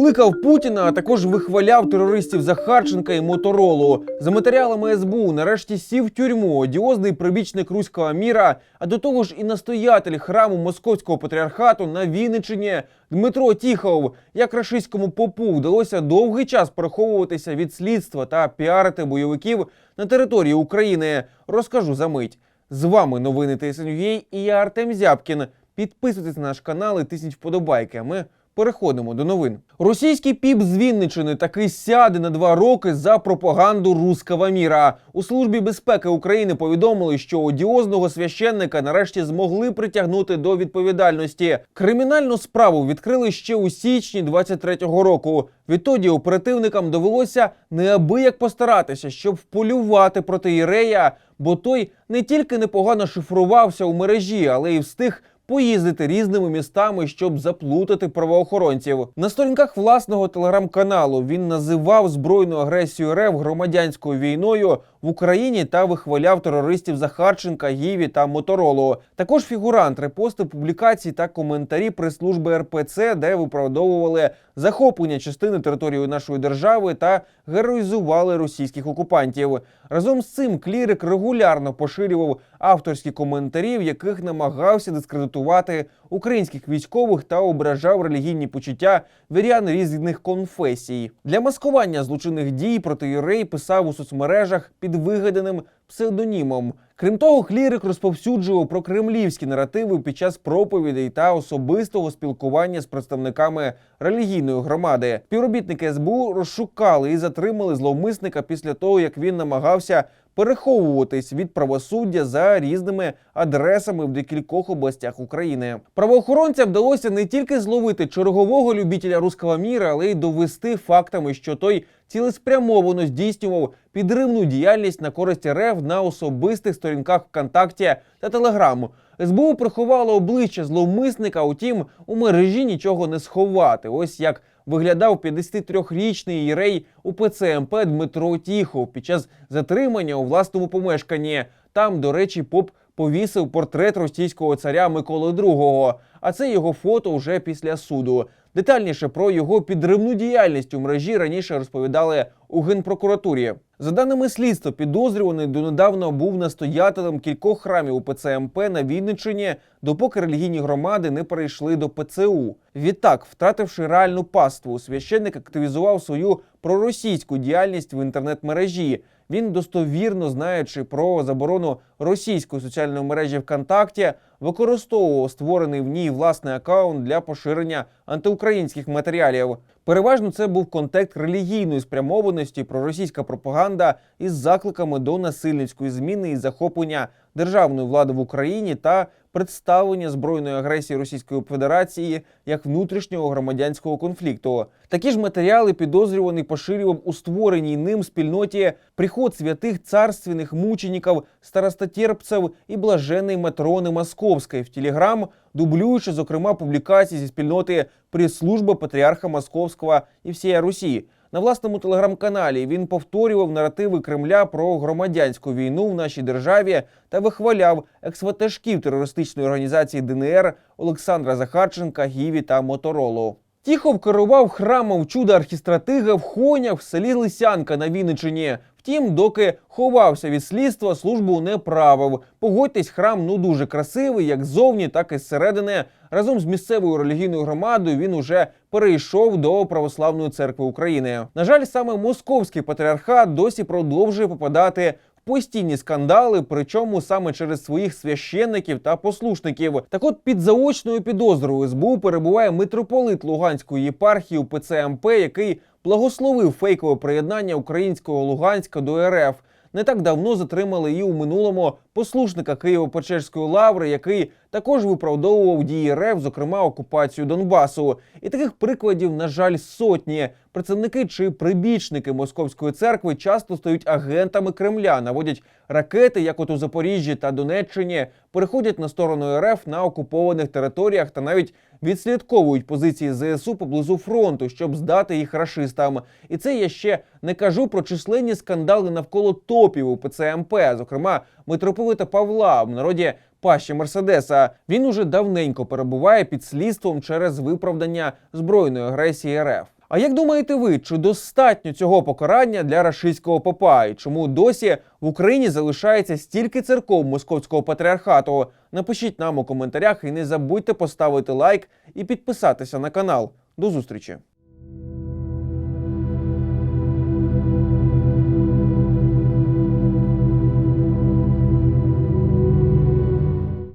Кликав Путіна, а також вихваляв терористів Захарченка і Моторолу. За матеріалами СБУ нарешті сів в тюрму одіозний прибічник руського міра, а до того ж і настоятель храму московського патріархату на Вінниччині Дмитро Тіхов. Як рашистському попу вдалося довгий час переховуватися від слідства та піарити бойовиків на території України. Розкажу за мить. З вами новини ТСНЮА і я Артем Зябкін. Підписуйтесь на наш канал і тисніть вподобайки. Ми переходимо до новин. Російський піп з Вінничини таки сяде на два роки за пропаганду руского міра. У службі безпеки України повідомили, що одіозного священника нарешті змогли притягнути до відповідальності. Кримінальну справу відкрили ще у січні 23-го року. Відтоді оперативникам довелося неабияк постаратися, щоб вполювати проти Ірея, бо той не тільки непогано шифрувався у мережі, але й встиг поїздити різними містами, щоб заплутати правоохоронців. На сторінках власного телеграм-каналу він називав збройну агресію РФ громадянською війною в Україні та вихваляв терористів Захарченка, Гіві та Моторолу. Також фігурант репостив публікації та коментарі прес-служби РПЦ, де виправдовували захоплення частини території нашої держави та героїзували російських окупантів. Разом з цим клірик регулярно поширював авторські коментарі, в яких намагався дискредитувати українських військових та ображав релігійні почуття вірян різних конфесій. Для маскування злочинних дій проти Юрей писав у соцмережах під вигаданим псевдонімом. Крім того, клірик розповсюджував про кремлівські наративи під час проповідей та особистого спілкування з представниками релігійної громади. Співробітники СБУ розшукали і затримали зловмисника після того, як він намагався переховуватись від правосуддя за різними адресами в декількох областях України. Правоохоронцям вдалося не тільки зловити чергового любителя руського міра, але й довести фактами, що той цілеспрямовано здійснював підривну діяльність на користь РФ на особистих сторінках ВКонтакті та Телеграм. СБУ приховало обличчя зловмисника, утім у мережі нічого не сховати. Ось як виглядав 53-річний єрей УПЦ МП Дмитро Тіхов під час затримання у власному помешканні. Там, до речі, поп повісив портрет російського царя Миколи II, а це його фото вже після суду. Детальніше про його підривну діяльність у мережі раніше розповідали у генпрокуратурі. За даними слідства, підозрюваний донедавна був настоятелем кількох храмів УПЦ МП на Вінниччині, допоки релігійні громади не перейшли до ПЦУ. Відтак, втративши реальну паству, священник активізував свою проросійську діяльність в інтернет-мережі. Він достовірно знаючи про заборону російської соціальної мережі ВКонтакті, використовував створений в ній власний акаунт для поширення антиукраїнських матеріалів. Переважно це був контекст релігійної спрямованості, проросійська пропаганда із закликами до насильницької зміни і захоплення державної влади в Україні та представлення збройної агресії Російської Федерації як внутрішнього громадянського конфлікту. Такі ж матеріали підозрюваний поширював у створеній ним спільноті приход святих царственних мучеників старостотерпців і блажений Матрони Московської в Телеграм, дублюючи, зокрема, публікації зі спільноти прес-служба патріарха Московського і всієї Русі. На власному телеграм-каналі він повторював наративи Кремля про громадянську війну в нашій державі та вихваляв екс-ватажків терористичної організації ДНР Олександра Захарченка, Гіві та Моторолу. Тіхов керував храмом чуда архістратига в Хонях в селі Лисянка на Вінничині. Втім, доки ховався від слідства, службу не правив. Погодьтесь, храм ну дуже красивий, як ззовні, так і зсередини. Разом з місцевою релігійною громадою він уже перейшов до православної церкви України. На жаль, саме московський патріархат досі продовжує попадати постійні скандали, причому саме через своїх священників та послушників. Так от під заочною підозрою СБУ перебуває митрополит Луганської єпархії УПЦ МП, який благословив фейкове приєднання українського Луганська до РФ. Не так давно затримали і у минулому послушника Києво-Печерської лаври, який також виправдовував дії РФ, зокрема окупацію Донбасу. І таких прикладів, на жаль, сотні. Представники чи прибічники московської церкви часто стають агентами Кремля, наводять ракети, як от у Запоріжжі та Донеччині, переходять на сторону РФ на окупованих територіях та навіть відслідковують позиції ЗСУ поблизу фронту, щоб здати їх рашистам. І це я ще не кажу про численні скандали навколо топів у ПЦМП, зокрема митрополита Павла в народі. Пащі Мерседеса він уже давненько перебуває під слідством через виправдання збройної агресії РФ. А як думаєте ви, чи достатньо цього покарання для рашистського попа? І чому досі в Україні залишається стільки церков московського патріархату? Напишіть нам у коментарях і не забудьте поставити лайк і підписатися на канал. До зустрічі!